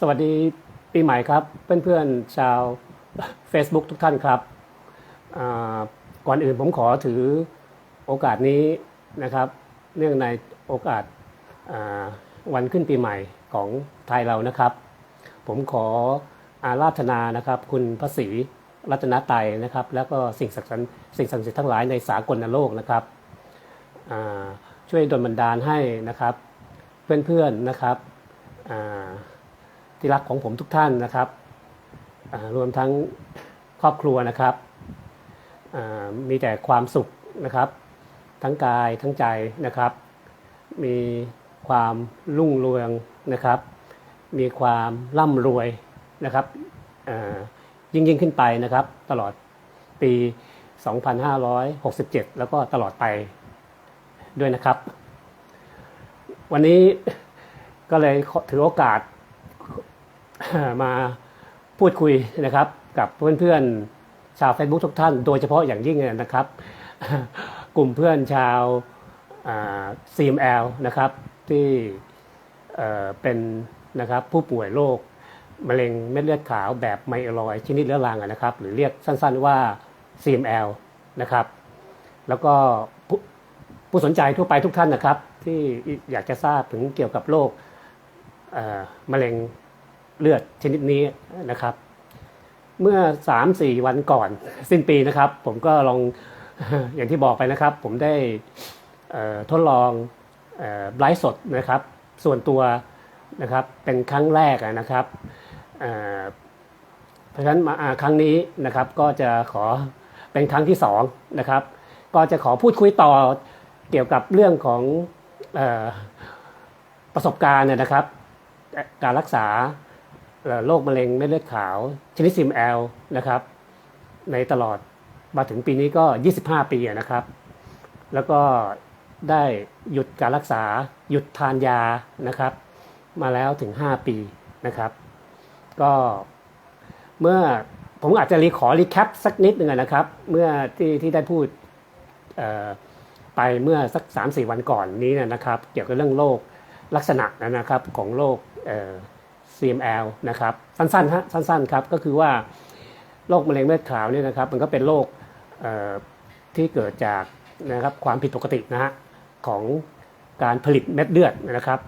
สวัสดีปีใหม่ครับ เพื่อนๆชาว Facebook ทุกท่านครับ ก่อนอื่นผมขอถือโอกาสนี้นะครับ เนื่องในโอกาสาวันขึ้นปีใหม่ของไทยเรานะครับ ผมขออาราธนานะครับคุณพระศรีรัตนตรัยนะครับ แล้วก็สิ่งศักดิ์สิทธิ์สิ่งศักดิ์สิทธิ์ทั้งหลายในสากลโลกนะครับช่วยดลบันดาลให้นะครับ เพื่อนๆนะครับ ที่รักของผมทุกท่านนะครับรวมทั้งครอบครัวนะครับมีแต่ความสุขนะครับ ทั้งกายทั้งใจนะครับ มีความรุ่งเรืองนะครับ มีความร่ำรวยนะครับยิ่งยิ่งขึ้นไปนะครับ ตลอดปี 2567 แล้วก็ตลอดไปด้วยนะครับ วันนี้ก็เลยถือโอกาส มาพูดคุยนะครับกับเพื่อนๆชาว Facebook ทุกท่าน โดยเฉพาะอย่างยิ่งนะครับ กลุ่มเพื่อนชาวอ่า CML นะครับที่เป็นนะครับผู้ป่วยโรคมะเร็งเม็ดเลือดขาวแบบไมเอลอยชนิดเรื้อรังนะครับ หรือเรียกสั้นๆว่า CML นะครับ แล้วก็ผู้ผู้สนใจทั่วไปทุกท่านนะครับ ที่อยากจะทราบถึงเกี่ยวกับโรคมะเร็ง เลือดชนิดนี้นะครับ เมื่อ 3-4 วันก่อน สิ้นปีนะครับ ผมก็ลองอย่างที่บอกไปนะครับ ผมได้ทดลองไลฟ์สดนะครับ ส่วนตัวนะครับเป็นครั้งแรกนะครับเพราะฉะนั้นมาครั้งนี้นะครับก็จะขอเป็นครั้งที่สองนะครับ ก็จะขอพูดคุยต่อเกี่ยวกับเรื่องของออประสบการณ์นะครับ การรักษา โรคมะเร็งเม็ดเลือดขาวชนิดซิมแอลนะครับในตลอดมาถึงปีนี้ก็ 25 ปีนะครับ แล้วก็ได้หยุดการรักษาหยุดทานยานะครับ มาแล้วถึง 5 ปีนะครับ ก็เมื่อผมอาจจะรีขอรีแคปสักนิดหนึ่งนะครับ เมื่อที่ที่ได้พูดไปเมื่อสัก 3-4 วันก่อนนี้นะครับ เกี่ยวกับเรื่องโรคลักษณะนะครับของโรค CML นะครับสั้นๆฮะสั้นๆครับก็คือว่าโรคมะเร็งเม็ดขาวเนี่ยนะครับมันก็เป็นโรคที่เกิดจากนะครับความผิดปกตินะฮะของการผลิตเม็ดเลือดนะครับ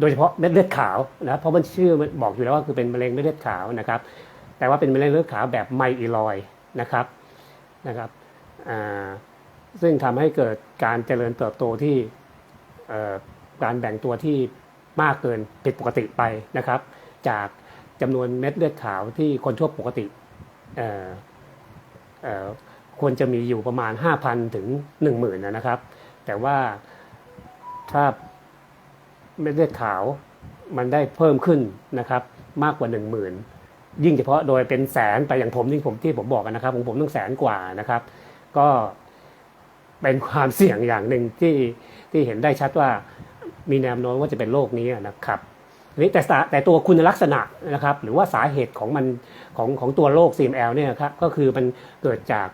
โดยเฉพาะเม็ดเลือดขาวนะเพราะมันชื่อบอกอยู่แล้วว่าคือเป็นมะเร็งเม็ดเลือดขาวนะครับแต่ว่าเป็นมะเร็งเลือดขาวแบบไมอิลอยนะครับนะครับซึ่งทำให้เกิดการเจริญเติบโตที่การแบ่งตัวที่ มากเกินผิดปกติไปนะครับ จากจำนวนเม็ดเลือดขาวที่คนทั่วปกติควรจะมีอยู่ประมาณ 5,000 ถึง 10,000นะครับ แต่ว่าถ้าเม็ดเลือดขาวมันได้เพิ่มขึ้นนะครับ มากกว่า 10,000 ยิ่งเฉพาะโดยเป็นแสนไปอย่างผมที่ผมที่ผมบอกกันนะครับของผมต้องแสนกว่านะครับ ก็เป็นความเสี่ยงอย่างหนึ่งที่ที่เห็นได้ชัดว่า มีแนวโน้มว่าจะเป็นโรคนี้นะครับนี้แต่แต่ตัวคุณลักษณะนะครับ หรือว่าสาเหตุของมันของของตัวโรค CML เนี่ยครับก็คือมันเกิดจาก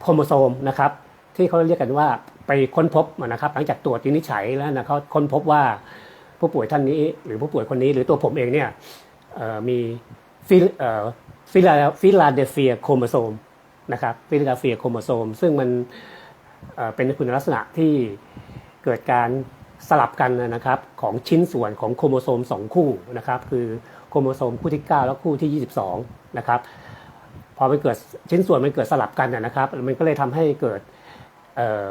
โครโมโซมนะครับ ที่เขาเรียกกันว่าไปค้นพบนะครับ หลังจากตรวจวินิจฉัยแล้วนะเขาค้นพบว่าผู้ป่วยท่านนี้ หรือผู้ป่วยคนนี้ หรือตัวผมเองเนี่ยมีฟิลฟิลาฟิลาเดลเฟียโครโมโซมนะครับฟิลาเดลเฟียโครโมโซม ซึ่งมัน เป็นคุณลักษณะที่เกิดการสลับกันนะครับของชิ้นส่วนของโครโมโซม 2 คู่นะครับคือโครโมโซมคู่ที่ 9 และคู่ที่ 22 นะครับพอมันเกิดชิ้นส่วนมันเกิดสลับกันนะครับมันก็เลยทำให้เกิดเอ่อ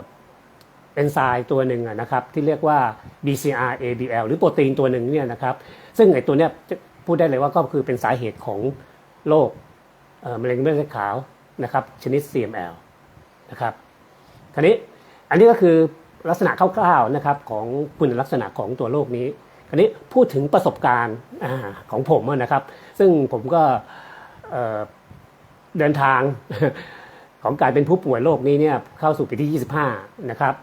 เอนไซม์ตัวหนึ่งนะครับที่เรียกว่า BCR ABL หรือโปรตีนตัวหนึ่งเนี่ยนะครับซึ่งไอ้ตัวเนี้ยพูดได้เลยว่าก็คือเป็นสาเหตุของโรคมะเร็งเม็ดเลือดขาวนะครับชนิด CML นะครับ คราวนี้อันนี้ก็คือลักษณะคร่าวๆนะครับของคุณลักษณะของตัวโรคนี้คราวนี้พูดถึงประสบการณ์อของผมนะครับ ซึ่งผมก็เเดินทางของการเป็นผู้ป่วยโรคนี้เนี่ยเข้าสู่ปีที่ 25 นะครับ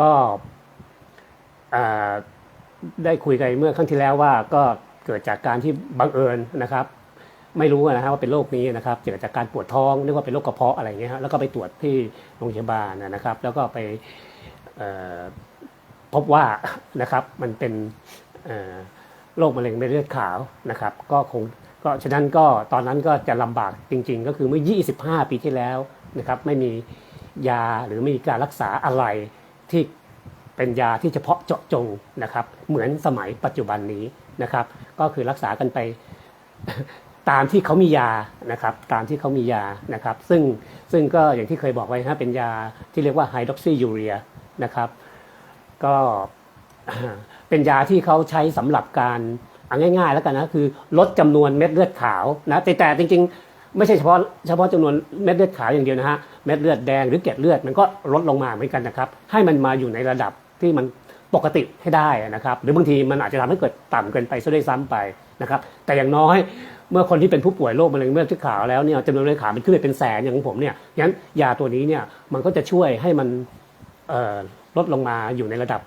ก็ได้คุยกันเมื่อครั้งที่แล้วว่าก็เกิดจากการที่บังเอิญนะครับ ไม่รู้นะครับว่าเป็นโรคนี้นะครับเกิดจากการปวดท้องนึกว่าเป็นโรคกระเพาะอะไรเงี้ยฮะแล้วก็ไปตรวจที่โรงพยาบาลนะครับ แล้วก็ไปพบว่านะครับมันเป็นโรคมะเร็งเม็ดเลือดขาวนะครับ ก็คงก็ฉะนั้นก็ตอนนั้นก็จะลำบากจริง ๆ ก็คือเมื่อ 25 ปีที่แล้วนะครับไม่มียาหรือไม่มีการรักษาอะไรที่เป็นยาที่เฉพาะเจาะจงนะครับ เหมือนสมัยปัจจุบันนี้นะครับ ก็คือรักษากันไป ตามที่เขามียานะครับตามที่เขามียานะครับ ซึ่งซึ่งก็อย่างที่เคยบอกไว้นะเป็นยาที่เรียกว่าไฮดรอกซียูเรียนะครับก็เป็นยาที่เขาใช้สำหรับการเอาง่าย ๆ แล้วกันนะคือลดจำนวนเม็ดเลือดขาวนะแต่แต่จริง ๆ ไม่ใช่เฉพาะเฉพาะจำนวนเม็ดเลือดขาวอย่างเดียวนะฮะเม็ดเลือดแดงหรือเกล็ดเลือดมันก็ลดลงมาเหมือนกันนะครับ ให้มันมาอยู่ในระดับที่มันปกติให้ได้นะครับ หรือบางทีมันอาจจะทำให้เกิดต่ำเกินไปซะด้วยซ้ำไปนะครับ แต่อย่างน้อย เมื่อคนที่เป็นผู้ป่วยโรคมะเร็งเม็ดเลือดขาวแล้วเนี่ยจำนวนเลือดขาวมันขึ้นไปเป็นแสนอย่างของผมเนี่ยงั้นยาตัวนี้เนี่ยมันก็จะช่วยให้มันลดลงมาอยู่ในระดับ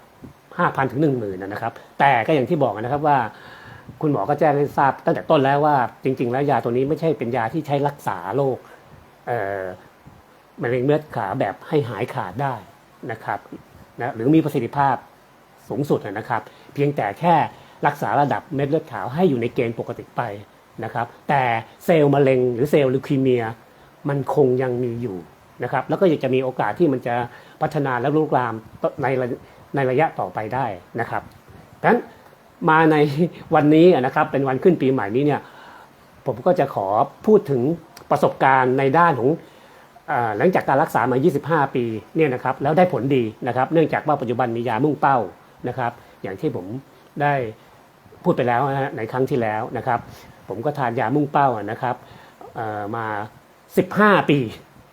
5,000ถึง10,000นะครับ แต่ก็อย่างที่บอกนะครับว่า คุณหมอก็แจ้งให้ทราบตั้งแต่ต้นแล้วว่าจริง ๆ แล้วยาตัวนี้ไม่ใช่เป็นยาที่ใช้รักษาโรคเมะเร็งเม็ดขาแบบให้หายขาดได้นะครับนะหรือมีประสิทธิภาพสูงสุดนะครับ เพียงแต่แค่รักษาระดับเม็ดเลือดขาวให้อยู่ในเกณฑ์ปกติไป นะครับแต่เซลล์มะเร็งหรือเซลล์ลิวคีเมียมันคงยังมีอยู่นะครับแล้วก็ยังจะมีโอกาสที่มันจะพัฒนาและลุกลามในในระยะต่อไปได้นะครับดังนั้นมาในวันนี้นะครับเป็นวันขึ้นปีใหม่นี้เนี่ยผมก็จะขอพูดถึงประสบการณ์ในด้านของหลังจากการรักษามา 25 ปีเนี่ยนะครับแล้วได้ผลดีนะครับ เนื่องจากว่าปัจจุบันมียามุ่งเป้านะครับ อย่างที่ผมได้พูดไปแล้วนะฮะในครั้งที่แล้วนะครับ ผมก็ทานยามุ่งเป้านะครับมา 15 ปี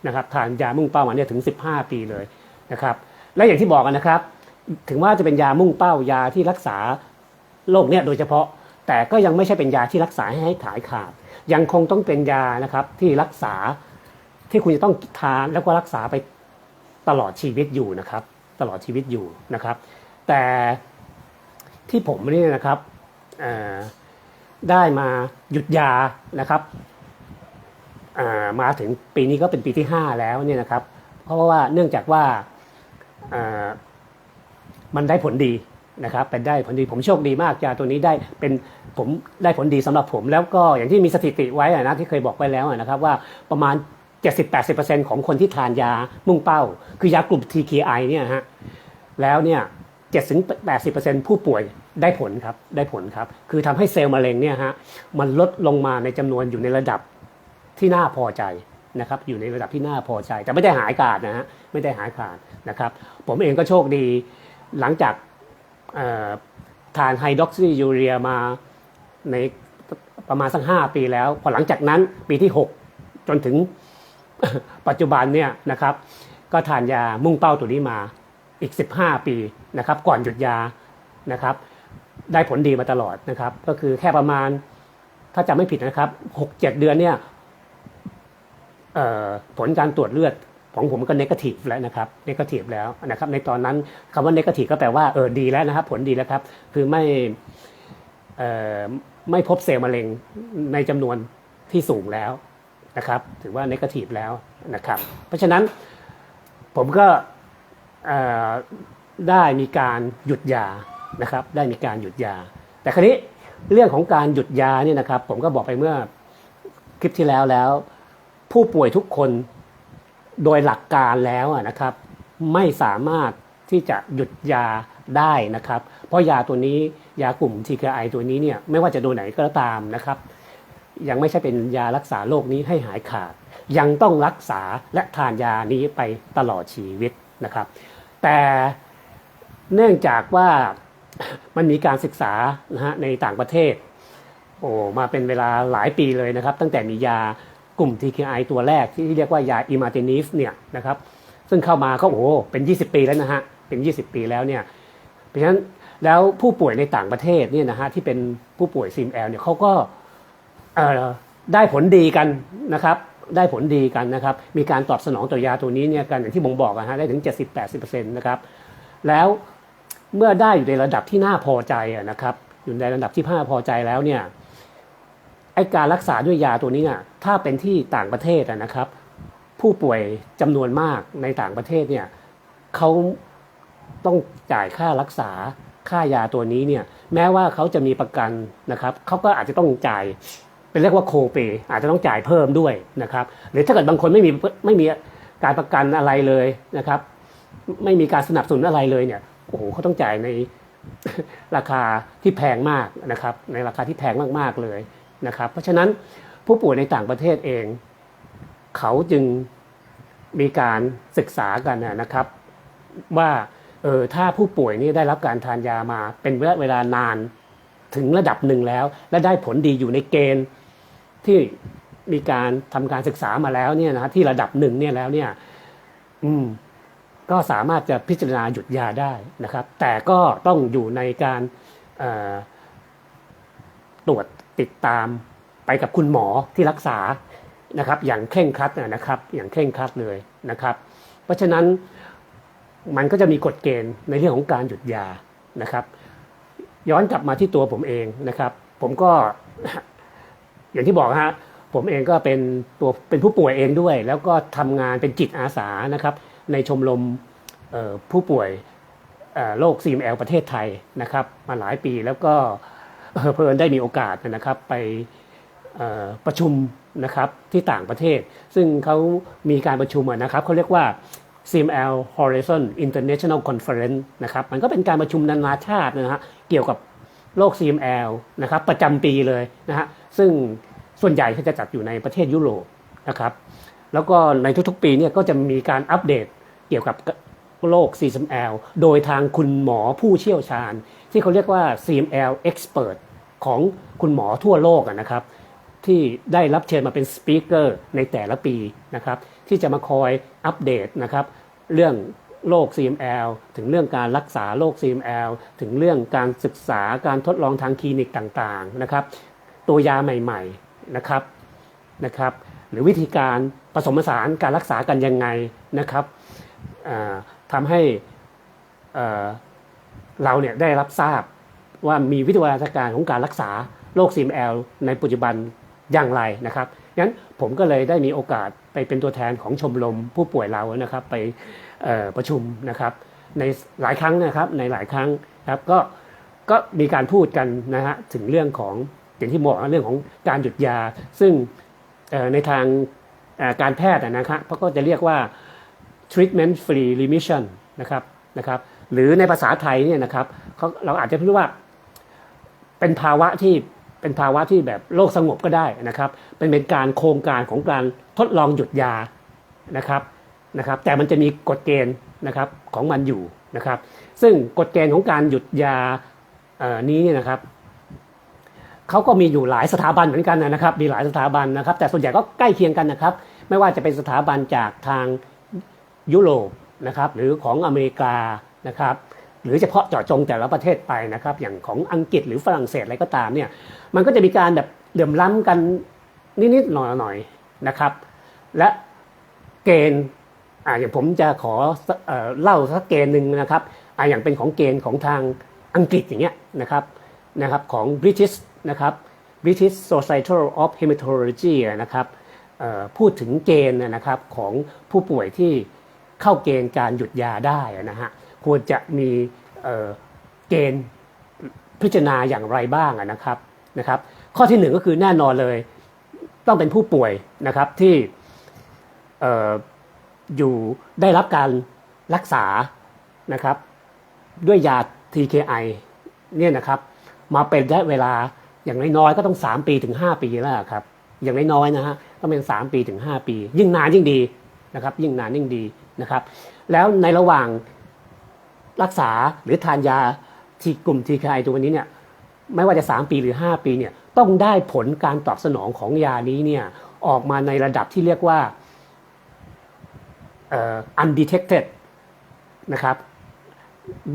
นะครับทานยามุ่งเป้ามาเนี่ยถึง 15 ปีเลยนะครับและอย่างที่บอกกันนะครับ ถึงว่าจะเป็นยามุ่งเป้ายาที่รักษาโรคเนี่ยโดยเฉพาะ แต่ก็ยังไม่ใช่เป็นยาที่รักษาให้ให้ขายขาด ยังคงต้องเป็นยานะครับที่รักษาที่คุณจะต้องทานแล้วก็รักษาไปตลอดชีวิตอยู่นะครับ ตลอดชีวิตอยู่นะครับ แต่ที่ผมเนี่ยนะครับอ่อ ได้มาหยุดยานะครับมาถึงปีนี้ก็เป็นปีที่ 5 แล้วเนี่ยนะครับ เพราะว่าเนื่องจากว่ามันได้ผลดีนะครับเป็นได้ผลดีผมโชคดีมากยาตัวนี้ได้เป็นผมได้ผลดีสำหรับผมแล้วก็อย่างที่มีสถิติไว้นะที่เคยบอกไว้แล้วนะครับว่าประมาณ 70-80%ของคนที่ทานยามุ่งเป้า คือยากลุ่ม TKI เนี่ยฮะแล้วเนี่ย7-80%ผู้ป่วย ได้ผลครับได้ผลครับ คือทำให้เซลล์มะเร็งเนี่ยฮะมันลดลงมาในจำนวนอยู่ในระดับที่น่าพอใจนะครับอยู่ในระดับที่น่าพอใจ แต่ไม่ได้หายขาดนะฮะไม่ได้หายขาดนะครับ ผมเองก็โชคดีหลังจากทานไฮดรอกซียูเรียมาในประมาณสักห้าปีแล้ว พอหลังจากนั้นปีที่ 6 จนถึงปัจจุบันเนี่ยนะครับ ก็ทานยามุ่งเป้าตัวนี้มาอีก 15 ปีนะครับ ก่อนหยุดยานะครับ ได้ผลดีมาตลอดนะครับ ก็คือแค่ประมาณถ้าจำไม่ผิดนะครับ6-7เจ็ดเดือนเนี่ยผลการตรวจเลือดของผมก็เนกาทีฟแล้วนะครับเนกาทีฟแล้วนะครับในตอนนั้นคำว่าเนกาทีฟก็แปลว่าเออดีแล้วนะครับ ผลดีแล้วครับ คือไม่ไม่พบเซลล์มะเร็งในจำนวนที่สูงแล้วนะครับ ถือว่าเนกาทีฟแล้วนะครับ เพราะฉะนั้นผมก็ได้มีการหยุดยา นะครับได้มีการหยุดยา แต่ครนี้เรื่องของการหยุดยาเนี่ยนะครับ ผมก็บอกไปเมื่อคลิปที่แล้วแล้ว ผู้ป่วยทุกคนโดยหลักการแล้วอะนะครับ ไม่สามารถที่จะหยุดยาได้นะครับ เพราะยาตัวนี้ยากลุ่ม TKI ตัวนี้เนี่ยไม่ว่าจะตัวไหนก็ตามนะครับ ยังไม่ใช่เป็นยารักษาโรคนี้ให้หายขาด ยังต้องรักษาและทานยานี้ไปตลอดชีวิตนะครับ แต่เนื่องจากว่า มันมีการศึกษานะฮะในต่างประเทศโอ้มาเป็นเวลาหลายปีเลยนะครับ ตั้งแต่มียากลุ่ม TKI ตัวแรกที่เรียกว่ายาอิมาตินิฟเนี่ยนะครับซึ่งเข้ามาก็โอ้เป็น 20 ปีแล้วนะฮะเป็น 20 ปีแล้วเนี่ยเพราะฉะนั้นแล้วผู้ป่วยในต่างประเทศเนี่ยนะฮะที่เป็นผู้ป่วยซิมแอลเนี่ยเขาก็ได้ผลดีกันนะครับ ได้ผลดีกันนะครับ มีการตอบสนองต่อยาตัวนี้เนี่ยกันอย่างที่ผมบอกนะฮะได้ถึง 70-80%นะครับแล้ว เมื่อได้อยู่ในระดับที่น่าพอใจนะครับ อยู่ในระดับที่น่าพอใจแล้วเนี่ยไอการรักษาด้วยยาตัวนี้เนี่ยถ้าเป็นที่ต่างประเทศนะครับ ผู้ป่วยจำนวนมากในต่างประเทศเนี่ยเขาต้องจ่ายค่ารักษาค่ายาตัวนี้เนี่ยแม้ว่าเขาจะมีประกันนะครับเขาก็อาจจะต้องจ่ายเป็นเรียกว่าโคเปอาจจะต้องจ่ายเพิ่มด้วยนะครับหรือถ้าเกิดบางคนไม่มีไม่มีการประกันอะไรเลยนะครับ ไม่มีการสนับสนุนอะไรเลยเนี่ย โอ้โหเขาต้องจ่ายในราคาที่แพงมากนะครับ ในราคาที่แพงมากๆเลยนะครับ เพราะฉะนั้นผู้ป่วยในต่างประเทศเอง เขาจึงมีการศึกษากันนะครับ ว่าเออถ้าผู้ป่วยนี่ได้รับการทานยามา เป็นระยะเวลานานถึงระดับหนึ่งแล้ว และได้ผลดีอยู่ในเกณฑ์ที่มีการทำการศึกษามาแล้วเนี่ยนะที่ระดับหนึ่งเนี่ยแล้วเนี่ย อืม ก็สามารถจะพิจารณาหยุดยาได้นะครับ แต่ก็ต้องอยู่ในการตรวจติดตามไปกับคุณหมอที่รักษานะครับอย่างเคร่งครัดนะครับอย่างเคร่งครัดเลยนะครับ เพราะฉะนั้นมันก็จะมีกฎเกณฑ์ในเรื่องของการหยุดยานะครับ ย้อนกลับมาที่ตัวผมเองนะครับ ผมก็อย่างที่บอกฮะผมเองก็เป็นตัวเป็นผู้ป่วยเองด้วย แล้วก็ทำงานเป็นจิตอาสานะครับ ในชมรมผู้ป่วยเอ่อโรค CML ประเทศไทยนะครับ มาหลายปีแล้วก็เพลินได้มีโอกาสนะครับไปประชุมนะครับที่ต่างประเทศ ซึ่งเขามีการประชุมอะนะครับเขาเรียกว่า CML Horizon International Conference นะครับมันก็เป็นการประชุมนานาชาตินะฮะเกี่ยวกับโรค CML นะครับประจำปีเลยนะฮะซึ่งส่วนใหญ่เขาจะจัดอยู่ในประเทศยุโรปนะครับแล้วก็ในทุกๆปีเนี่ยก็จะมีการอัปเดต เกี่ยวกับโรค CML โดยทางคุณหมอผู้เชี่ยวชาญ ที่เขาเรียกว่า CML Expert ของคุณหมอทั่วโลกนะครับ ที่ได้รับเชิญมาเป็นสปีกเกอร์ในแต่ละปีนะครับ ที่จะมาคอยอัปเดตนะครับ เรื่องโรค CML ถึงเรื่องการรักษาโรค CML ถึงเรื่องการศึกษาการทดลองทางคลินิกต่างๆนะครับ ตัวยาใหม่ๆนะครับนะครับ หรือวิธีการผสมผสานการรักษากันยังไงนะครับ อ่าทำให้เราเนี่ยได้รับทราบว่ามีวิทยาการของการรักษาโรค CML ในปัจจุบันอย่างไรนะครับงั้นผมก็เลยได้มีโอกาสไปเป็นตัวแทนของชมรมผู้ป่วยเรานะครับ ไปประชุมนะครับ ในหลายครั้งนะครับในหลายครั้งครับก็ก็มีการพูดกันนะฮะถึงเรื่องของอย่างที่บอกนะเรื่องของการหยุดยา ซึ่งในทางการแพทย์นะครับเขาก็จะเรียกว่า treatment free remission นะครับนะครับหรือในภาษาไทยเนี่ยนะครับเราอาจจะพูดว่าเป็นภาวะที่เป็นภาวะที่แบบโรคสงบก็ได้นะครับเป็นเป็นการโครงการของการทดลองหยุดยานะครับนะครับแต่มันจะมีกฎเกณฑ์นะครับของมันอยู่นะครับซึ่งกฎเกณฑ์ของการหยุดยานี้เนี่ยนะครับเขาก็มีอยู่หลายสถาบันเหมือนกันนะครับ มีหลายสถาบันนะครับ แต่ส่วนใหญ่ก็ใกล้เคียงกันนะครับ ไม่ว่าจะเป็นสถาบันจากทาง ยุโรปนะครับหรือของอเมริกานะครับหรือเฉพาะเจาะจงแต่ละประเทศไปนะครับอย่างของอังกฤษหรือฝรั่งเศสอะไรก็ตามเนี่ยมันก็จะมีการแบบเหลื่อมล้ำกันนิดๆหน่อยๆนะครับ และเกณฑ์อ่าอย่างผมจะขอเอเล่าสักเกณฑ์หนึ่งนะครับอ่าอย่างเป็นของเกณฑ์ของทางอังกฤษอย่างเงี้ยนะครับนะครับของ British นะครับ British Society of Hematology นะครับพูดถึงเกณฑ์นะครับของผู้ป่วยที่ เข้าเกณฑ์การหยุดยาได้นะฮะควรจะมีเเกณฑ์พิจารณาอย่างไรบ้างนะครับนะครับ ข้อที่หนึ่งก็คือแน่นอนเลย ต้องเป็นผู้ป่วยนะครับที่อออยู่ได้รับการรักษานะครับ ด้วยยา TKI เนี่ยนะครับมาเป็นระยะเวลาอย่างน้อยๆก็ต้อง 3 ปีถึง 5 ปีแล้วครับอย่างน้อยๆนะฮะต้องเป็น 3 ปีถึง 5 ปี ยิ่งนานยิ่งดีนะครับ ยิ่งนานยิ่งดี นะครับ แล้วในระหว่างรักษาหรือทานยาที่กลุ่ม TKI ตัวนี้เนี่ยไม่ว่าจะ 3 ปีหรือ 5 ปีเนี่ยต้องได้ผลการตอบสนองของยานี้เนี่ยออกมาในระดับที่เรียกว่า undetected นะครับ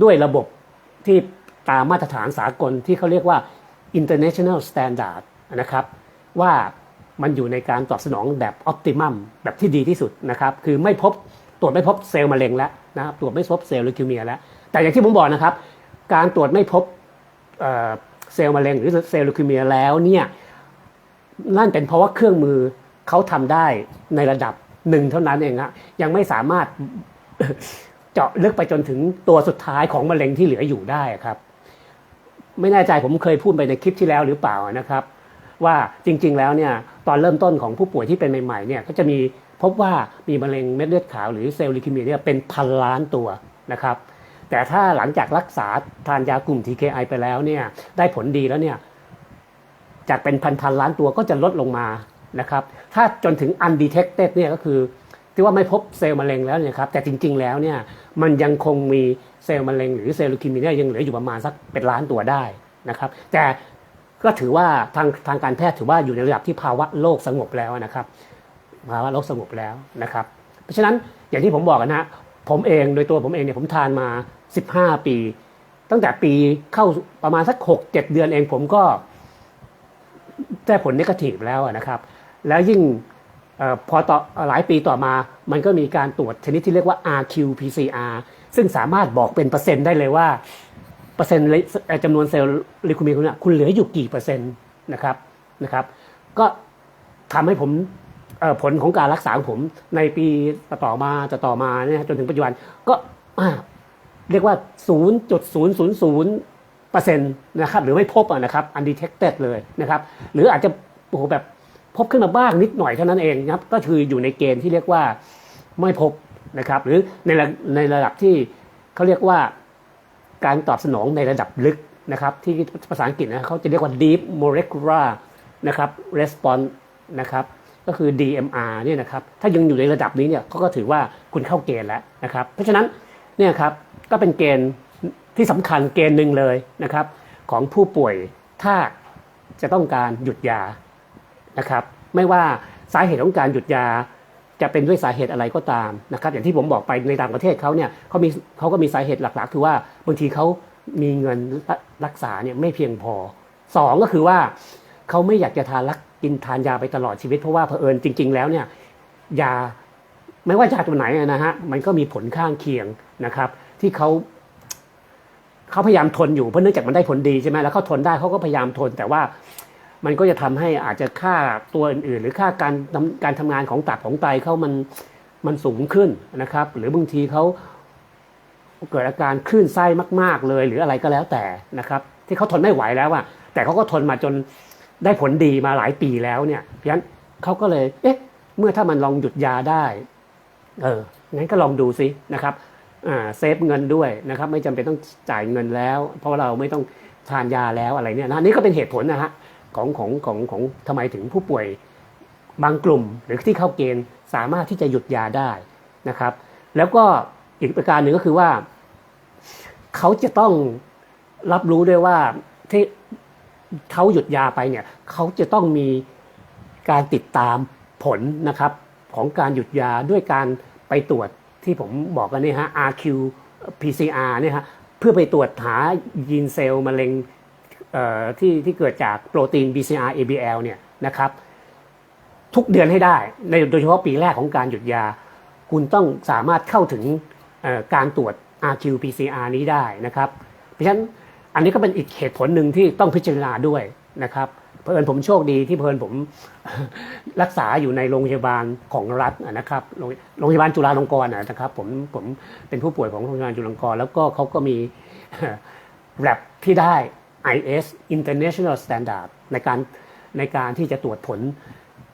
ด้วยระบบที่ตามมาตรฐานสากลที่เขาเรียกว่า international standard นะครับว่ามันอยู่ในการตอบสนองแบบ optimum แบบที่ดีที่สุดนะครับ คือไม่พบ ตรวจไม่พบเซลล์มะเร็งแล้วนะครับตรวจไม่พบเซลล์ลูคิวเมียแล้ว แต่อย่างที่ผมบอกนะครับ การตรวจไม่พบเซลล์มะเร็งหรือเซลล์ลูคิวเมียแล้วเนี่ยนั่นเป็นเพราะว่าเครื่องมือเขาทำได้ในระดับหนึ่งเท่านั้นเองฮะยังไม่สามารถเจาะลึกไปจนถึงตัวสุดท้ายของมะเร็งที่เหลืออยู่ได้ครับ ไม่แน่ใจผมเคยพูดไปในคลิปที่แล้วหรือเปล่านะครับ ว่าจริงๆแล้วเนี่ยตอนเริ่มต้นของผู้ป่วยที่เป็นใหม่ๆเนี่ยก็จะมี พบว่ามีมะเร็งเม็ดเลือดขาวหรือเซลล์ลิคิเมียเนี่ยเป็นพันล้านตัวนะครับแต่ถ้าหลังจากรักษาทานยากลุ่ม TKI ไปแล้วเนี่ยได้ผลดีแล้วเนี่ยจากเป็นพันพันล้านตัวก็จะลดลงมานะครับถ้าจนถึง undetected เนี่ยก็คือที่ว่าไม่พบเซลล์มะเร็งแล้วเนี่ยครับแต่จริง ๆ แล้วเนี่ยมันยังคงมีเซลล์มะเร็งหรือเซลล์ลูคีมีเนี่ยยังเหลืออยู่ประมาณสักเป็นล้านตัวได้นะครับแต่ก็ถือว่าทางทางการแพทย์ถือว่าอยู่ในระดับที่ภาวะโลกสงบแล้วนะครับ ภาวะโลกสงบแล้วนะครับ เพราะฉะนั้นอย่างที่ผมบอกนะฮะผมเองโดยตัวผมเองเนี่ยผมทานมา 15 ปี ตั้งแต่ปีเข้าประมาณสัก 6 7 เดือนเองผมก็ได้ผลนิเกทีฟแล้วนะครับ แล้วยิ่งออพอต่อหลายปีต่อมามันก็มีการตรวจชนิดที่เรียกว่า RQ-PCR ซึ่งสามารถบอกเป็นเปอร์เซ็นต์ได้เลยว่า เปอร์เซ็นต์จำนวนเซลล์ลิคูมีคุณเนี่ยคุณเหลืออยู่กี่เปอร์เซ็นต์นะครับนะครับ ก็ทำให้ผม ผลของการรักษาของผมในปีต่อมาจะต่อมาเนี่ยจนถึงปัจจุบันก็เรียกว่า 0.000เปอร์เซ็นต์นะครับหรือไม่พบนะครับ undetected เลยนะครับ หรืออาจจะโอ้โหแบบพบขึ้นมาบ้างนิดหน่อยเท่านั้นเองนะครับก็คืออยู่ในเกณฑ์ที่เรียกว่าไม่พบนะครับ หรือในระในระดับที่เขาเรียกว่าการตอบสนองในระดับลึกนะครับ ที่ภาษาอังกฤษนะเขาจะเรียกว่า deep molecular นะครับ response นะครับ ก็คือ DMR เนี่ยนะครับถ้ายังอยู่ในระดับนี้เนี่ยเขาก็ถือว่าคุณเข้าเกณฑ์แล้วนะครับเพราะฉะนั้นเนี่ยครับก็เป็นเกณฑ์ที่สำคัญเกณฑ์หนึ่งเลยนะครับของผู้ป่วยถ้าจะต้องการหยุดยานะครับไม่ว่าสาเหตุของการหยุดยาจะเป็นด้วยสาเหตุอะไรก็ตามนะครับอย่างที่ผมบอกไปในต่างประเทศเขาเนี่ยเขามีเขาก็มีสาเหตุหลักๆ คือว่าบางทีเขามีเงินรักษาเนี่ยไม่เพียงพอสองก็คือว่าเขาไม่อยากจะทานรัก กินทานยาไปตลอดชีวิตเพราะว่าเผอิญจริง ๆ แล้วเนี่ยยาไม่ว่ายาตัวไหนนะฮะมันก็มีผลข้างเคียงนะครับ ที่เขาเขาพยายามทนอยู่เพราะเนื่องจากมันได้ผลดีใช่ไหมแล้วเขาทนได้เขาก็พยายามทน แต่ว่ามันก็จะทำให้อาจจะค่าตัวอื่นๆ หรือค่าการการทำงานของตับของไตเขามันมันสูงขึ้นนะครับ หรือบางทีเขาเกิดอาการคลื่นไส้มาก ๆเลย หรืออะไรก็แล้วแต่นะครับ ที่เขาทนไม่ไหวแล้วอะแต่เขาก็ทนมาจน ได้ผลดีมาหลายปีแล้วเนี่ยเพราะฉะนั้นเขาก็เลย เอ๊ะ เมื่อถ้ามันลองหยุดยาได้ เอองั้นก็ลองดูซินะครับอ่าเซฟเงินด้วยนะครับ ไม่จำเป็นต้องจ่ายเงินแล้ว เพราะเราไม่ต้องทานยาแล้วอะไรเนี่ยนะนี่ก็เป็นเหตุผลนะฮะของของของของทำไมถึงผู้ป่วยบางกลุ่ม หรือที่เข้าเกณฑ์สามารถที่จะหยุดยาได้นะครับ แล้วก็อีกประการหนึ่งก็คือว่า เขาจะต้องรับรู้ด้วยว่าที่ เขาหยุดยาไปเนี่ยเขาจะต้องมีการติดตามผลนะครับของการหยุดยาด้วยการไปตรวจที่ผมบอกกันเนี่ยฮะ RQ PCR เนี่ยฮะเพื่อไปตรวจหายีนเซลล์มะเร็งที่ที่เกิดจากโปรตีน BCR ABL เนี่ยนะครับ ทุกเดือนให้ได้ในโดยเฉพาะปีแรกของการหยุดยา คุณต้องสามารถเข้าถึงการตรวจ RQ-PCR นี้ได้นะครับ เพราะฉะนั้น อันนี้ก็เป็นอีกเหตุผลหนึ่งที่ต้องพิจารณาด้วยนะครับเพอิญผมโชคดีที่เพอิญผมรักษาอยู่ในโรงพยาบาลของรัฐนะครับโรงพยาบาลจุฬาลงกรณ์นะครับผมผมเป็นผู้ป่วยของโรงพยาบาลจุฬาลงกรณ์แล้วก็เขาก็มีแรปที่ได้ IS International Standard ในการในการที่จะตรวจผล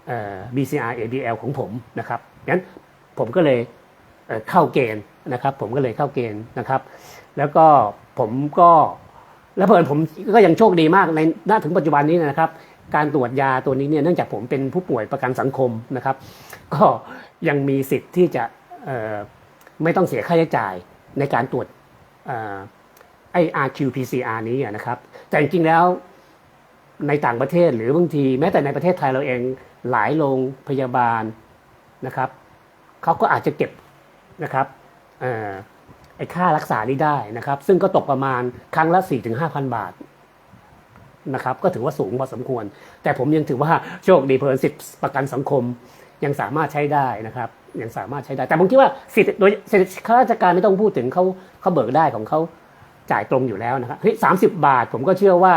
เอ่อ BCR ABL ของผมนะครับงั้นผมก็เลยเข้าเกณฑ์นะครับ ผมก็เลยเข้าเกณฑ์นะครับ แล้วก็ผมก็ แล้วเพื่อนผมก็ยังโชคดีมากในณถึงปัจจุบันนี้นะครับ การตรวจยาตัวนี้เนี่ยเนื่องจากผมเป็นผู้ป่วยประกันสังคมนะครับ ก็ยังมีสิทธิ์ที่จะไม่ต้องเสียค่าใช้จ่ายในการตรวจเอ่อไอ้ RQ-PCR นี้นะครับ แต่จริงๆแล้วในต่างประเทศหรือบางทีแม้แต่ในประเทศไทยเราเองหลายโรงพยาบาลนะครับเขาก็อาจจะเก็บนะครับ ไอ้ค่ารักษานี้ได้นะครับ ซึ่งก็ตกประมาณครั้งละ4-5,000บาทนะครับ ก็ถือว่าสูงพอสมควร แต่ผมยังถือว่าโชคดีเพลินสิทธิประกันสังคมยังสามารถใช้ได้นะครับยังสามารถใช้ได้ แต่ผมคิดว่าสิทธิโดยสิทธิข้าราชการไม่ต้องพูดถึงเขาเขาเบิกได้ของเขาจ่ายตรงอยู่แล้วนะครับเฮ้ยสามสิบาทผมก็เชื่อว่า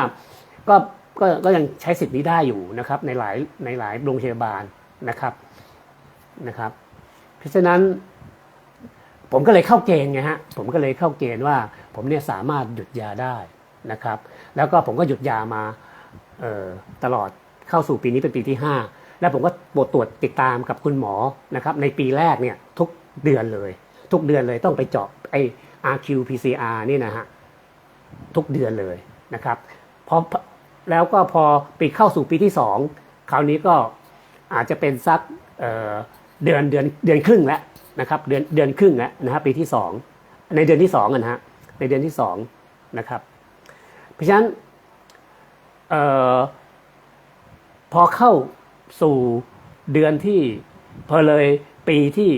ก็ก็ก็ยังใช้สิทธิ์นี้ได้อยู่นะครับ ในหลายในหลายโรงพยาบาลนะครับนะครับ เพราะฉะนั้น ผมก็เลยเข้าเกณฑ์ไงฮะผมก็เลยเข้าเกณฑ์ว่าผมเนี่ยสามารถหยุดยาได้นะครับ แล้วก็ผมก็หยุดยามาตลอดเข้าสู่ปีนี้เป็นปีที่ 5 แล้วผมก็ตรวจตรวจติดตามกับคุณหมอนะครับในปีแรกเนี่ยทุกเดือนเลย ทุกเดือนเลยต้องไปเจาะไอ RQ-PCR นี่นะฮะทุกเดือนเลยนะครับพอแล้วก็พอปีเข้าสู่ปีที่ 2 คราวนี้ก็อาจจะเป็นสักเเดือนเดือนเดือนครึ่งแล้ว นะครับเดือนเดือนครึ่งแล้วนะฮะปีที่ 2 ในเดือนที่2นะฮะในเดือนที่2นะครับเพราะฉะนั้นเอ่อพอเข้าสู่เดือนที่พอเลยปีที่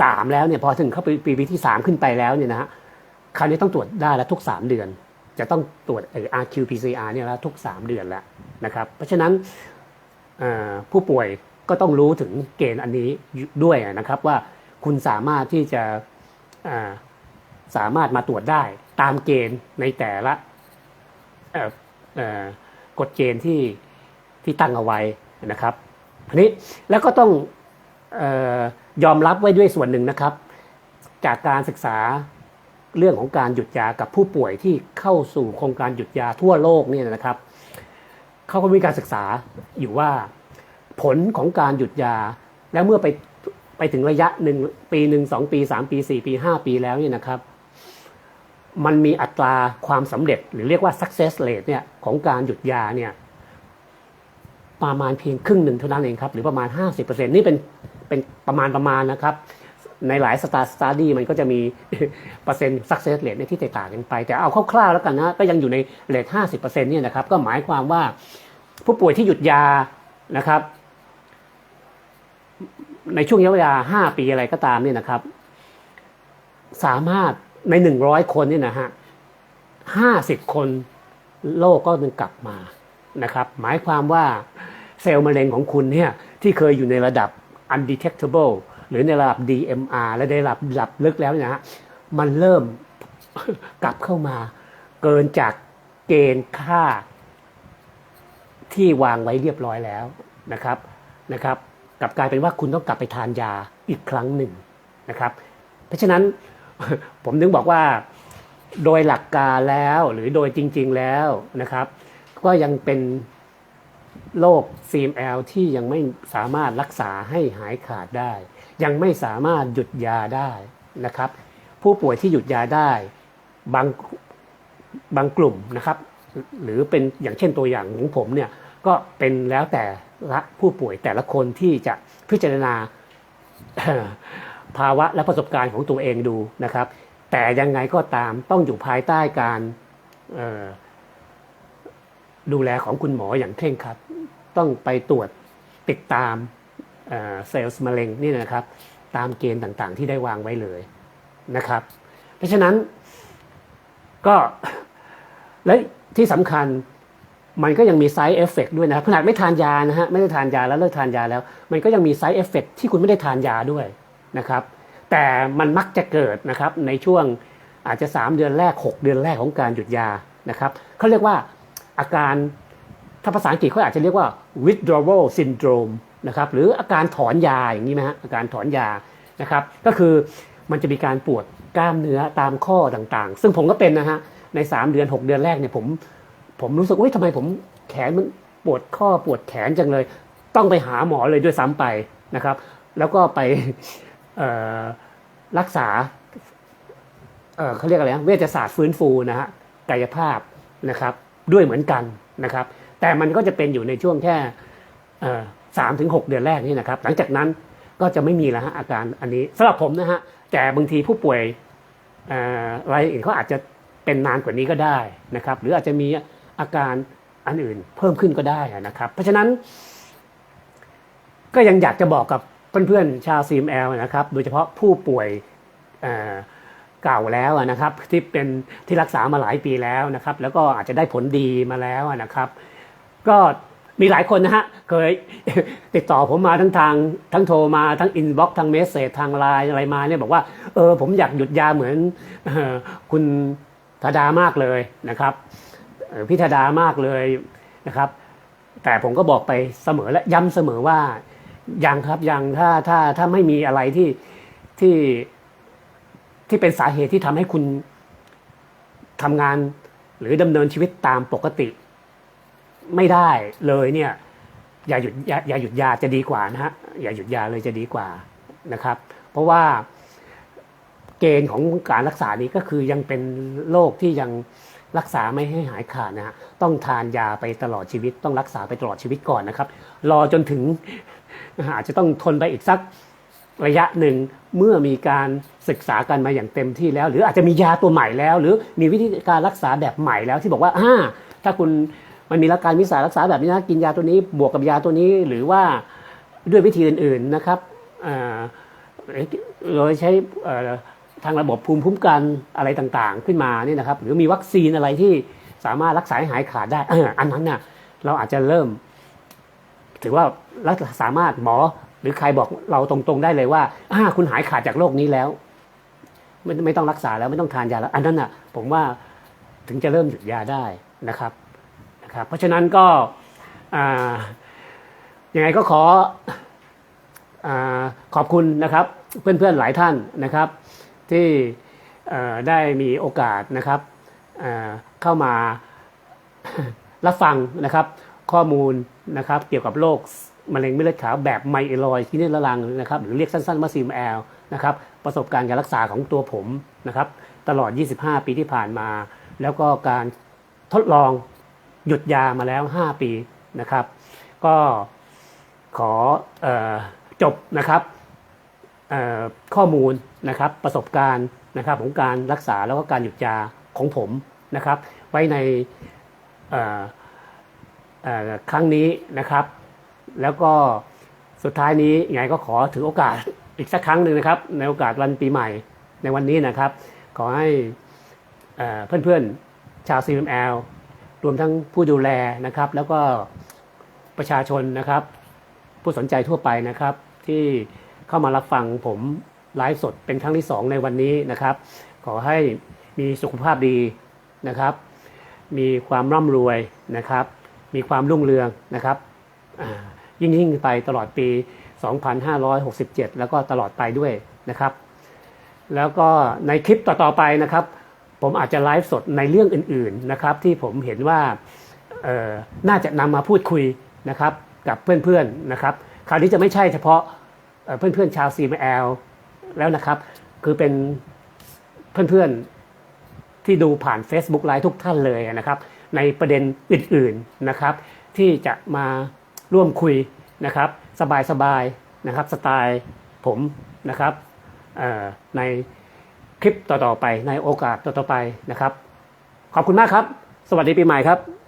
สามแล้วเนี่ยพอถึงเข้าไปปีปีที่สามขึ้นไปแล้วเนี่ยนะฮะคราวนี้ต้องตรวจได้แล้วทุกสามเดือน จะต้องตรวจเอ่อ RQ-PCR เนี่ยแล้วทุกสามเดือนแล้วนะครับ เพราะฉะนั้นผู้ป่วย ก็ต้องรู้ถึงเกณฑ์อันนี้ด้วยนะครับว่าคุณสามารถที่จะสามารถมาตรวจได้ตามเกณฑ์ในแต่ละกฎเกณฑ์ที่ที่ตั้งเอาไว้นะครับอันนี้แล้วก็ต้องออยอมรับไว้ด้วยส่วนหนึ่งนะครับ จากการศึกษาเรื่องของการหยุดยากับผู้ป่วยที่เข้าสู่โครงการหยุดยาทั่วโลกเนี่ยนะครับเขาก็มีการศึกษาอยู่ว่า ผลของการหยุดยา แล้วเมื่อไปไปถึงระยะหนึ่งปีหนึ่งสองปีสามปีสี่ปีห้าปีแล้วเนี่ยนะครับ มันมีอัตราความสำเร็จหรือเรียกว่า success rate เนี่ยของการหยุดยาเนี่ยประมาณเพียงครึ่งหนึ่งเท่านั้นเองครับ หรือประมาณ 50%นี่เป็นเป็นประมาณประมาณนะครับ ในหลายสตาร์สตาร์ดี้มันก็จะมีเปอร์เซ็นต์ success rate เนี่ยที่แตกต่างกันไป แต่เอาคร่าวๆแล้วกันนะก็ยังอยู่ในเลท50%เนี่ยนะครับ ก็หมายความว่าผู้ป่วยที่หยุดยานะครับ ในช่วงระยะเวลา 5 ปีอะไรก็ตามเนี่ยนะครับ สามารถใน 100 คนเนี่ยนะฮะ50 คนโรคก็มันกลับมานะครับ หมายความว่าเซลล์มะเร็งของคุณเนี่ยที่เคยอยู่ในระดับ undetectable หรือในระดับ DMR และในระดับระดับลึกแล้วเนยนะฮะมันเริ่มกลับเข้ามาเกินจากเกณฑ์ค่าที่วางไว้เรียบร้อยแล้วนะครับนะครับ กลับกลายเป็นว่าคุณต้องกลับไปทานยาอีกครั้งหนึ่งนะครับ เพราะฉะนั้นผมถึงบอกว่าโดยหลักการแล้วหรือโดยจริง ๆแล้วนะครับ ก็ยังเป็นโรค CML ที่ยังไม่สามารถรักษาให้หายขาดได้ ยังไม่สามารถหยุดยาได้นะครับ ผู้ป่วยที่หยุดยาได้บางบางกลุ่มนะครับ หรือเป็นอย่างเช่นตัวอย่างของผมเนี่ย ก็เป็นแล้วแต่ละผู้ป่วยแต่ละคนที่จะพิจารณาภาวะและประสบการณ์ของตัวเองดูนะครับ แต่ยังไงก็ตามต้องอยู่ภายใต้การดูแลของคุณหมออย่างเคร่งครัดต้องไปตรวจติดตามเซลล์มะเร็งนี่นะครับ ตามเกณฑ์ต่างๆ ที่ได้วางไว้เลยนะครับ เพราะฉะนั้นก็และที่สำคัญ มันก็ยังมี side effect ด้วยนะครับขนาดไม่ทานยานะฮะไม่ได้ทานยาแล้วเลิกทานยาแล้ว มันก็ยังมี side effect ที่คุณไม่ได้ทานยาด้วยนะครับ แต่มันมักจะเกิดนะครับในช่วงอาจจะ 3 เดือนแรก 6 เดือนแรกของการหยุดยานะครับเขาเรียกว่าอาการถ้าภาษาอังกฤษเขาอาจจะเรียกว่า withdrawal syndrome นะครับหรืออาการถอนยาอย่างนี้ไหมฮะอาการถอนยานะครับ ก็คือมันจะมีการปวดกล้ามเนื้อตามข้อต่างๆ ซึ่งผมก็เป็นนะฮะใน 3 เดือน 6 เดือนแรกเนี่ยผม ผมรู้สึกว่าทำไมผมแขนมันปวดข้อปวดแขนจังเลย ต้องไปหาหมอเลยด้วยซ้ำไปนะครับ แล้วก็ไปรักษาเเขาเรียกอะไรนะเวชศาสตร์ฟื้นฟูนะฮะกายภาพนะครับด้วยเหมือนกันนะครับ แต่มันก็จะเป็นอยู่ในช่วงแค่สามถึงหกเดือนแรกนี่นะครับ หลังจากนั้นก็จะไม่มีแล้วฮะอาการอันนี้สำหรับผมนะฮะแต่บางทีผู้ป่วยอ่อรายอื่นเขาอาจจะเป็นนานกว่านี้ก็ได้นะครับ หรืออาจจะมี อาการอันอื่นเพิ่มขึ้นก็ได้นะครับ เพราะฉะนั้น ก็ยังอยากจะบอกกับเพื่อนๆชาว CML นะครับ โดยเฉพาะผู้ป่วยเเก่าแล้วนะครับ ที่เป็นที่รักษามาหลายปีแล้วนะครับ แล้วก็อาจจะได้ผลดีมาแล้วนะครับ ก็มีหลายคนนะฮะ เคยติดต่อผมมาทั้งทาง ทั้งโทรมาทั้งอินบ็อกทางเมสเซจทางไลน์อะไรมาเนี่ยบอกว่าเออผมอยากหยุดยาเหมือนออคุณธดามากเลยนะครับ พี่ธดามากเลยนะครับ แต่ผมก็บอกไปเสมอและย้ำเสมอว่ายังครับยังถ้าถ้าถ้าไม่มีอะไรที่ที่ที่เป็นสาเหตุที่ทำให้คุณทำงานหรือดำเนินชีวิตตามปกติ ไม่ได้เลยเนี่ยอย่าหยุดอย่าอย่าหยุดยาจะดีกว่านะฮะอย่าหยุดยาเลยจะดีกว่านะครับ เพราะว่าเกณฑ์ของการรักษานี้ก็คือยังเป็นโรคที่ยัง รักษาไม่ให้หายขาดนะฮะต้องทานยาไปตลอดชีวิต ต้องรักษาไปตลอดชีวิตก่อนนะครับ รอจนถึงอาจจะต้องทนไปอีกสักระยะหนึ่งเมื่อมีการศึกษากันมาอย่างเต็มที่แล้ว หรืออาจจะมียาตัวใหม่แล้ว หรือมีวิธีการรักษาแบบใหม่แล้วที่บอกว่าอ่าถ้าคุณมันมีักการวิสารักษาแบบนี้นะกินยาตัวนี้บวกกับยาตัวนี้หรือว่าด้วยวิธีอื่น ๆนะครับอ่าโดยใช้ ทางระบบภูมิคุ้มกันอะไรต่างๆ ขึ้นมาเนี่ยนะครับ หรือมีวัคซีนอะไรที่สามารถรักษาให้หายขาดได้อันนั้นน่ะเราอาจจะเริ่ม ถือว่ารักษาสามารถหมอหรือใครบอกเราตรงๆได้เลยว่าอ่าคุณหายขาดจากโรคนี้แล้ว ไม่ไม่ต้องรักษาแล้วไม่ต้องทานยาแล้ว อันนั้นน่ะ ผมว่าถึงจะเริ่มหยุดยาได้นะครับนะครับ เพราะฉะนั้นก็ยังไงก็ขออขอบคุณนะครับ เพื่อนๆหลายท่านนะครับ ที่ได้มีโอกาสนะครับเเข้ามารับฟังนะครับข้อมูลนะครับเกี่ยวกับโรคมะเร็งเม็ดเลือดขาวแบบไมเอลอยด์ที่นี่ละลังนะครับหรือเรียกสั้นๆว่าซีมแอลนะครับประสบการณ์การรักษาของตัวผมนะครับตลอด 25 ปีที่ผ่านมา แล้วก็การทดลองหยุดยามาแล้ว 5 ปีนะครับ ก็ขออจบนะครับ ข้อมูลนะครับประสบการณ์นะครับของการรักษาแล้วก็การหยุดยาของผมนะครับ ไว้ในครั้งนี้นะครับ แล้วก็สุดท้ายนี้ยังไงก็ขอถือโอกาสอีกสักครั้งหนึ่งนะครับ ในโอกาสวันปีใหม่ในวันนี้นะครับ ขอให้เอ่อเพื่อนๆชาว CML รวมทั้งผู้ดูแลนะครับ แล้วก็ประชาชนนะครับ ผู้สนใจทั่วไปนะครับที่ เข้ามารับฟังผมไลฟ์สดเป็นครั้งที่สองในวันนี้นะครับ ขอให้มีสุขภาพดีนะครับ มีความร่ำรวยนะครับ มีความรุ่งเรืองนะครับยิ่งยิ่งไปตลอดปี 2567 แล้วก็ตลอดไปด้วยนะครับ แล้วก็ในคลิปต่อๆไปนะครับ ผมอาจจะไลฟ์สดในเรื่องอื่นๆนะครับที่ผมเห็นว่าน่าจะนำมาพูดคุยนะครับกับเพื่อนๆนะครับ คราวนี้จะไม่ใช่เฉพาะ เพื่อนๆชาว CML แล้วนะครับ คือเป็นเพื่อนๆที่ดูผ่าน Facebook ไลฟ์ทุกท่านเลยนะครับ ในประเด็นอื่นๆนะครับ ที่จะมาร่วมคุยนะครับ สบายๆนะครับสไตล์ผมนะครับในคลิปต่อๆไปในโอกาสต่อๆไปนะครับ ขอบคุณมากครับ สวัสดีปีใหม่ครับ